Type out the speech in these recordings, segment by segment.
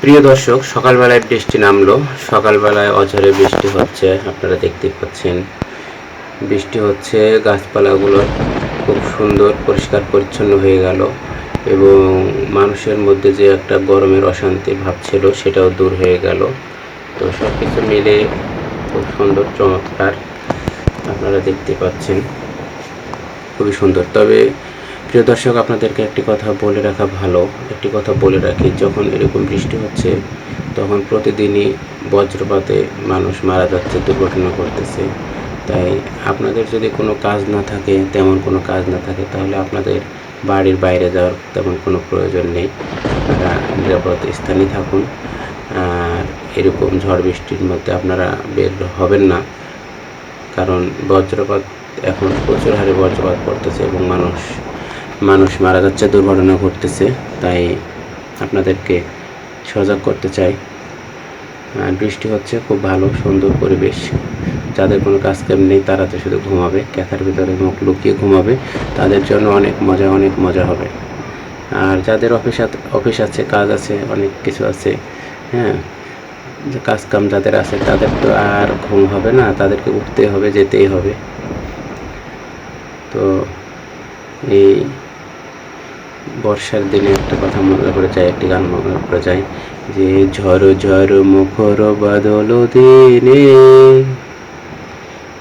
প্রিয় দর্শক, সকালবেলায় বৃষ্টি নামলো। সকালবেলায় অঝরে বৃষ্টি হচ্ছে, আপনারা দেখতে পাচ্ছেন। বৃষ্টি হচ্ছে, গাছপালাগুলো খুব সুন্দর, পরিষ্কার, পরিচ্ছন্ন হয়ে গেল এবং মানুষের মধ্যে যে একটা গরমের অশান্তি ভাব ছিল, সেটাও দূর হয়ে গেল। তো সব কিছু মিলে খুব সুন্দর, চমৎকার, আপনারা দেখতে পাচ্ছেন। খুবই সুন্দর। তবে প্রিয় দর্শক, আপনাদেরকে একটি কথা বলে রাখা ভালো। একটি কথা বলে রাখি, যখন এরকম বৃষ্টি হচ্ছে, তখন প্রতিদিনই বজ্রপাতে মানুষ মারা যাচ্ছে, দুর্ঘটনা ঘটতেছে। তাই আপনাদের যদি কোনো কাজ না থাকে, তেমন কোনো কাজ না থাকে, তাহলে আপনাদের বাড়ির বাইরে যাওয়ার তেমন কোনো প্রয়োজন নেই। আপনারা নিরাপদ স্থানে থাকুন। আর এরকম ঝড় বৃষ্টির মধ্যে আপনারা বের হবেন না। কারণ বজ্রপাত, এখন প্রচুর হারে বজ্রপাত পড়তেছে এবং মানুষ মানুষ মারা যাচ্ছে, দুর্ঘটনা ঘটতেছে, তাই আপনাদেরকে সজাগ করতে চাই। বৃষ্টি হচ্ছে, খুব ভালো, সুন্দর পরিবেশ। যাদের কোনো কাজ কাম নেই, তারা তো শুধু ঘুমাবে, ক্যাথার ভিতরে মুখ লুকিয়ে ঘুমাবে, তাদের জন্য অনেক মজা অনেক মজা হবে। আর যাদের অফিস অফিস আছে, কাজ আছে, অনেক কিছু আছে হ্যাঁ কাজ কাম যাদের আছে, তাদের তো আর ঘুম হবে না, তাদেরকে উঠতে হবে, যেতেই হবে। তো এই বর্ষার দিনে একটা কথা মনে পড়ে যায়, একটি গান মনে পড়ে যায়, যে ঝড় ঝড় মুখর বাদল দিনে।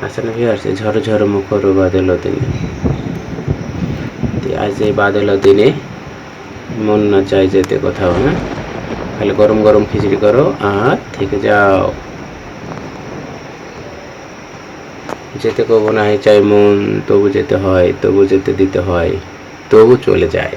আসলে আছে ঝড় ঝড় মুখর বাদল দিনে। আজ এই বাদল দিনে মন না চাই যেতে কোথাও হ্যাঁ? খালি গরম গরম খিচুড়ি করো আর থেকে যাও। যেতে কবো না, চাই মন, তবু যেতে হয়, তবু যেতে দিতে হয়, তবু চলে যায়।